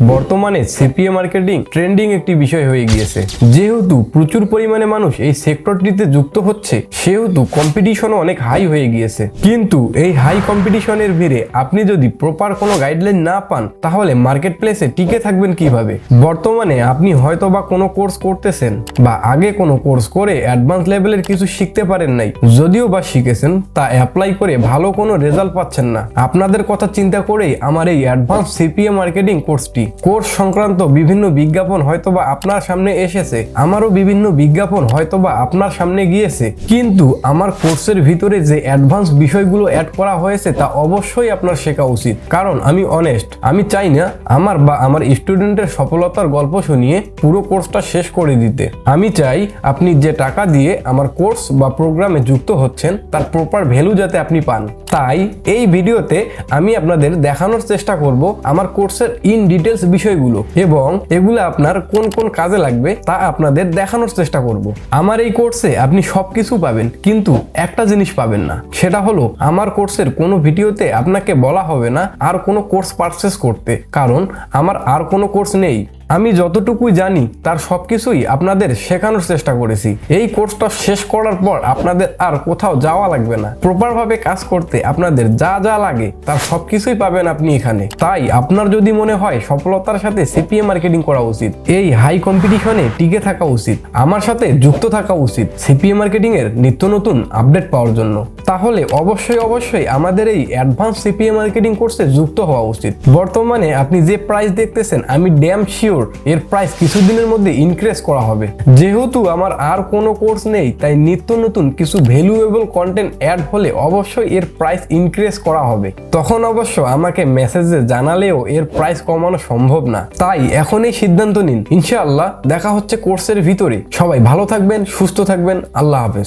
বর্তমানে CPA marketing trending একটি বিষয় হয়ে গিয়েছে। যেহেতু প্রচুর পরিমাণে মানুষ এই সেক্টরটিতে যুক্ত হচ্ছে, সেহেতু কম্পিটিশনও অনেক হাই হয়ে গিয়েছে। কিন্তু এই হাই কম্পিটিশনের ভিড়ে আপনি যদি প্রপার কোনো গাইডলাইন না পান, তাহলে মার্কেট প্লেসে টিকে থাকবেন কীভাবে? বর্তমানে আপনি হয়তো বা কোনো কোর্স করতেছেন বা আগে কোনো কোর্স করে অ্যাডভান্স লেভেলের কিছু শিখতে পারেন নাই। যদিও বা শিখেছেন, তা অ্যাপ্লাই করে ভালো কোনো রেজাল্ট পাচ্ছেন না। আপনাদের কথা চিন্তা করেই আমার এই অ্যাডভান্স সিপিএ মার্কেটিং কোর্সটি কোর্স সংক্রান্ত বিভিন্ন বিজ্ঞাপন হয়তোবা আপনার সামনে এসেছে, আমারও বিভিন্ন বিজ্ঞাপন হয়তোবা আপনার সামনে গিয়েছে, কিন্তু আমার কোর্সের ভিতরে যে অ্যাডভান্স বিষয়গুলো অ্যাড করা হয়েছে তা অবশ্যই আপনার শেখা উচিত। কারণ আমি অনেস্ট আমি চাই না আমার বা আমার স্টুডেন্টের সফলতার গল্প শুনিয়ে পুরো কোর্সটা শেষ করে দিতে। আমি চাই আপনি যে টাকা দিয়ে আমার কোর্স বা প্রোগ্রামে যুক্ত হচ্ছেন, তার প্রপার ভ্যালু যাতে আপনি পান। তাই এই ভিডিওতে আমি আপনাদের দেখানোর চেষ্টা করব আমার কোর্সের ইন ডিটেলস বিষয়গুলো এবং এগুলো আপনার কোন কোন কাজে লাগবে তা আপনাদের দেখানোর চেষ্টা করব। আমার এই কোর্সে আপনি সব কিছু পাবেন, কিন্তু একটা জিনিস পাবেন না। সেটা হলো, আমার কোর্সের কোনো ভিডিওতে আপনাকে বলা হবে না আর কোনো কোর্স পারচেস করতে। কারণ, আমার আর কোনো কোর্স নেই। আমি যতটুকু জানি, তার সব কিছুই আপনাদের শেখানোর চেষ্টা করেছি। এই কোর্সটা শেষ করার পর আপনাদের আর কোথাও যাওয়া লাগবে না। প্রপার ভাবে কাজ করতে আপনাদের যা যা লাগে, তার সব কিছুই পাবেন আপনি এখানে। তাই আপনার যদি মনে হয় সফলতার সাথে সিপিএ মার্কেটিং করা উচিত, এই হাই কম্পিটিশনে টিকে থাকা উচিত, আমার সাথে যুক্ত থাকা উচিত সিপিএ মার্কেটিং এর নিত্য নতুন আপডেট পাওয়ার জন্য। তাহলে অবশ্যই অবশ্যই আমাদের এই অ্যাডভান্স সিপিএ মার্কেটিং কোর্সে যুক্ত হওয়া উচিত। বর্তমানে আপনি যে প্রাইস দেখতেছেন, আমি ড্যাম শিওর এর প্রাইস কিছুদিনের মধ্যে ইনক্রিজ করা হবে। যেহেতু আমার আর কোনো কোর্স নেই, তাই নিত্য নতুন কিছু ভ্যালুয়েবল কন্টেন্ট অ্যাড হলে অবশ্যই এর প্রাইস ইনক্রিজ করা হবে। তখন অবশ্য আমাকে মেসেজে জানালেও এর প্রাইস কমানো সম্ভব না। তাই এখনই সিদ্ধান্ত নিন। ইনশাআল্লাহ দেখা হচ্ছে কোর্সের ভিতরে। সবাই ভালো থাকবেন, সুস্থ থাকবেন। আল্লাহ হাফেজ।